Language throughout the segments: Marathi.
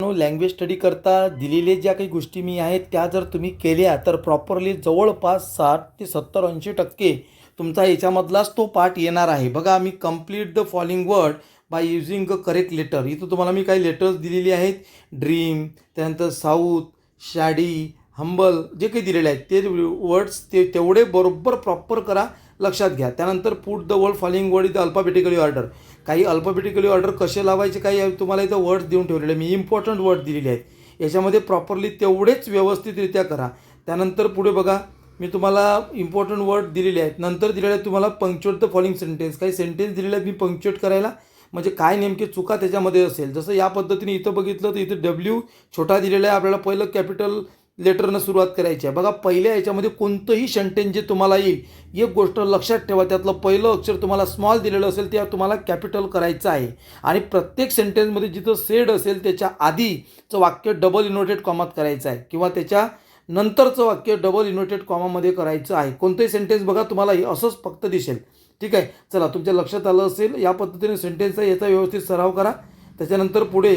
लँग्वेज स्टडी करता दिलेल्या ज्या काही गोष्टी मी आहेत त्या जर तुम्ही केल्या तर प्रॉपरली जवळपास साठ ते सत्तर ऐंशी टक्के तुमचा याच्यामधलाच तो पार्ट येणार आहे. बघा मी complete the following word by using a correct letter इथं तुम्हाला मी काही लेटर्स दिलेली आहेत. ड्रीम त्यानंतर साऊथ शाडी हंबल जे काही दिलेले आहेत ते वर्ड्स ते तेवढे बरोबर प्रॉपर करा. लक्षात घ्या. त्यानंतर put the word following word इथं अल्फाबेटिकली ऑर्डर काही अल्फाबेटिकली ऑर्डर कसे लावायचे काही तुम्हाला इथं वर्ड्स देऊन ठेवलेले मी. इम्पॉर्टंट वर्ड दिलेले आहेत. याच्यामध्ये प्रॉपरली तेवढेच व्यवस्थितरित्या करा. त्यानंतर पुढे बघा. मी तुम्हाला इम्पॉर्टंट वर्ड दिलेले आहेत. नंतर दिलेले आहेत तुम्हाला पंक्च्युएट द फॉलोइंग सेंटेन्स काही सेंटेन्स दिलेले आहेत मी पंक्च्युएट करायला. म्हणजे काय नेमके चुका त्याच्यामध्ये असेल. जसं या पद्धतीने इथं बघितलं तर इथं डब्ल्यू छोटा दिलेला आहे. आपल्याला पहिलं कॅपिटल लेटरनं सुरुवात करायची आहे. बघा पहिल्या याच्यामध्ये कोणतंही शंटेन जे तुम्हाला येईल एक गोष्ट लक्षात ठेवा त्यातलं पहिलं अक्षर तुम्हाला स्मॉल दिलेलं असेल ते तुम्हाला कॅपिटल करायचं आहे. आणि प्रत्येक सेंटेन्समध्ये जिथं सेड असेल त्याच्या आधीचं वाक्य डबल इनोटेड कॉमात करायचं आहे. किंवा त्याच्या नंतरचं वाक्य डबल इनोटेड कॉमामध्ये करायचं आहे. कोणतंही सेंटेन्स बघा तुम्हाला हे असंच फक्त दिसेल. ठीक आहे? चला तुमच्या लक्षात आलं असेल या पद्धतीने सेंटेन्सचा याचा व्यवस्थित सराव करा. त्याच्यानंतर पुढे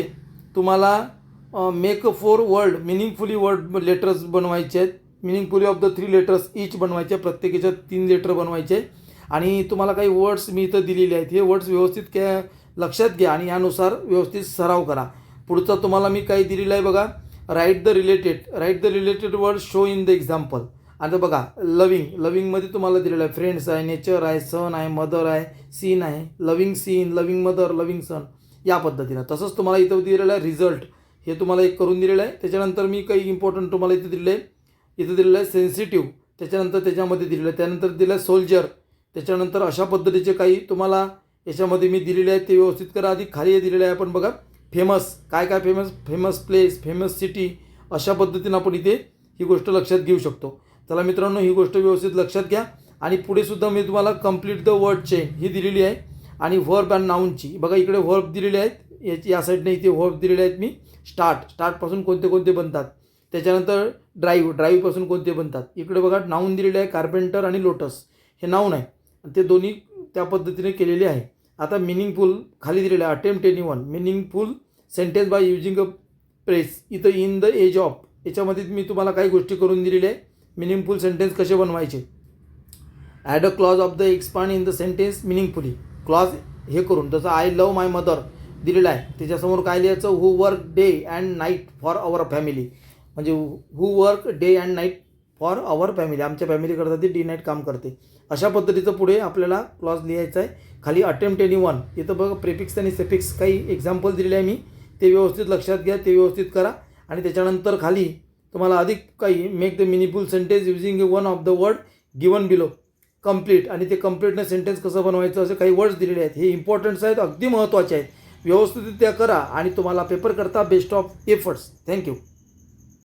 तुम्हाला make four word meaningfully word letters बनवायचे आहेत. Meaningfully of the three letters each बनवायचे प्रत्येकीच्या तीन लेटर बनवायचे आणि तुम्हाला काही वर्ड्स मी इथं दिलेले आहेत. हे वर्ड्स व्यवस्थित काय लक्षात घ्या आणि यानुसार व्यवस्थित सराव करा. पुढचा तुम्हाला मी काही दिलेलं आहे बघा. Write the related write the related word show in the example आता बघा लविंग लविंगमध्ये तुम्हाला दिलेलं आहे. फ्रेंड्स आहे नेचर आहे सन आहे मदर आहे सीन आहे. Loving scene loving mother loving son या पद्धतीनं. तसंच तुम्हाला इथं दिलेलं आहे रिझल्ट हे तुम्हाला एक करून दिलेलं आहे. त्याच्यानंतर मी काही इम्पॉर्टंट तुम्हाला इथं दिलेलं आहे. इथं दिलेलं आहे सेन्सिटिव्ह त्याच्यानंतर त्याच्यामध्ये दिलेलं आहे. त्यानंतर दिलं आहे सोल्जर त्याच्यानंतर अशा पद्धतीचे काही तुम्हाला याच्यामध्ये मी दिलेले आहेत. ते व्यवस्थित करा. आधी खाली दिलेलं आहे आपण बघा. फेमस काय काय famous famous place famous city अशा पद्धतीनं आपण इथे ही गोष्ट लक्षात घेऊ शकतो. चला मित्रांनो ही गोष्ट व्यवस्थित लक्षात घ्या. आणि पुढे सुद्धा मी तुम्हाला कंप्लीट द वर्ड चेन ही दिलेली आहे. आणि व्हर्ब अँड नाऊनची बघा इकडे व्हर्ब दिलेले आहेत. याची या साईडने इथे व्हर्ब दिलेले आहेत मी. स्टार्ट स्टार्टपासून कोणते कोणते बनतात? त्याच्यानंतर ड्राईव्ह ड्राईव्हपासून कोणते बनतात? इकडे बघा नाऊन दिलेले आहे कार्पेंटर आणि लोटस. हे नाऊन आहे. ते दोन्ही त्या पद्धतीने केलेले आहे. आता मिनिंगफुल खाली दिलेलं आहे. Attempt any one meaningful sentence by using a press इथं इन द एज ऑफ याच्यामध्ये मी तुम्हाला काही गोष्टी करून दिलेल्या आहे. मिनिंगफुल सेंटेन्स कसे बनवायचे? Add a clause of the expand in the sentence meaningfully clause हे करून जसं आय लव माय मदर दिलेलं आहे. त्याच्यासमोर काय लिहायचं? Who work day and night for our family म्हणजे who work day and night for our family आमच्या फॅमिलीकरता ती डे नाईट काम करते. अशा पद्धतीचं पुढे आपल्याला क्लॉज लिहायचं आहे. खाली अटेम्प्ट एनी वन इथं बघा प्रेफिक्स आणि सेफिक्स काही एक्झाम्पल दिलेले आहे मी. ते व्यवस्थित लक्षात घ्या ते व्यवस्थित करा. आणि त्याच्यानंतर खाली तुम्हाला अधिक काही make the meaningful sentence using one of the word given below complete आणि ते कम्प्लीटनं सेंटेन्स कसं बनवायचं असे काही वर्ड्स दिलेले आहेत. हे इम्पॉर्टन्स आहेत अगदी महत्त्वाचे आहेत. व्यवस्थितरित्या करा आणि तुम्हाला पेपर करता बेस्ट ऑफ एफर्ट्स थँक्यू